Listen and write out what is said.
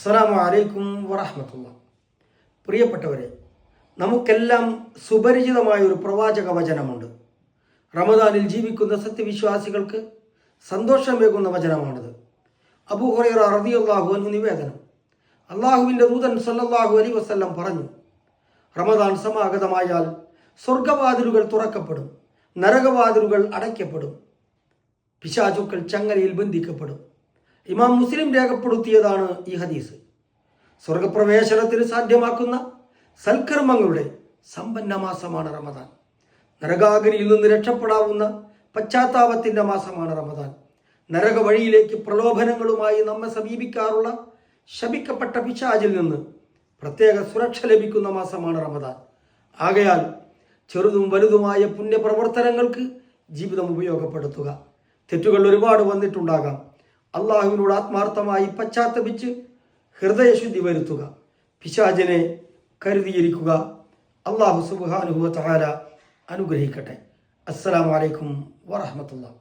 അസ്സലാമു അലൈക്കും വറഹമത്തുള്ള പ്രിയപ്പെട്ടവരെ നമുക്കെല്ലാം സുപരിചിതമായ ഒരു പ്രവാചക വചനമുണ്ട്. റമദാനിൽ ജീവിക്കുന്ന സത്യവിശ്വാസികൾക്ക് സന്തോഷമേകുന്ന വചനമാണിത്. അബൂ ഹുറൈറ എന്ന് നിവേദനം. അള്ളാഹുവിന്റെ ദൂതൻ സല്ലാഹു അലൈഹി വസല്ലം പറഞ്ഞു റമദാൻ സമാഗതമായാൽ സ്വർഗവാതിലുകൾ തുറക്കപ്പെടും നരകവാതിലുകൾ അടയ്ക്കപ്പെടും പിശാചുക്കൾ ചങ്ങലയിൽ ബന്ധിക്കപ്പെടും. ഇമാം മുസ്ലിം രേഖപ്പെടുത്തിയതാണ് ഈ ഹദീസ്. സ്വർഗപ്രവേശനത്തിന് സാധ്യമാക്കുന്ന സൽക്കർമ്മങ്ങളുടെ സമ്പന്ന മാസമാണ് റമദാൻ. നരകാഗ്നിയിൽ നിന്ന് രക്ഷപ്പെടാവുന്ന പശ്ചാത്താപത്തിന്റെ മാസമാണ് റമദാൻ. നരക വഴിയിലേക്ക് പ്രലോഭനങ്ങളുമായി നമ്മെ സമീപിക്കാറുള്ള ശപിക്കപ്പെട്ട പിശാചിൽ നിന്ന് പ്രത്യേക സുരക്ഷ ലഭിക്കുന്ന മാസമാണ് റമദാൻ. ആകയാൽ ചെറുതും വലുതുമായ പുണ്യപ്രവർത്തനങ്ങൾക്ക് ജീവിതം ഉപയോഗപ്പെടുത്തുക. തെറ്റുകൾ ഒരുപാട് വന്നിട്ടുണ്ടാകാം. അള്ളാഹുവിനോട് ആത്മാർത്ഥമായി പശ്ചാത്തപിച്ച് ഹൃദയശുദ്ധി വരുത്തുക. പിശാചിനെ കരുതിയിരിക്കുക. അള്ളാഹു സുബാനുഭവ താര അനുഗ്രഹിക്കട്ടെ. അസ്സലാമലൈക്കും വറഹമത്തുള്ള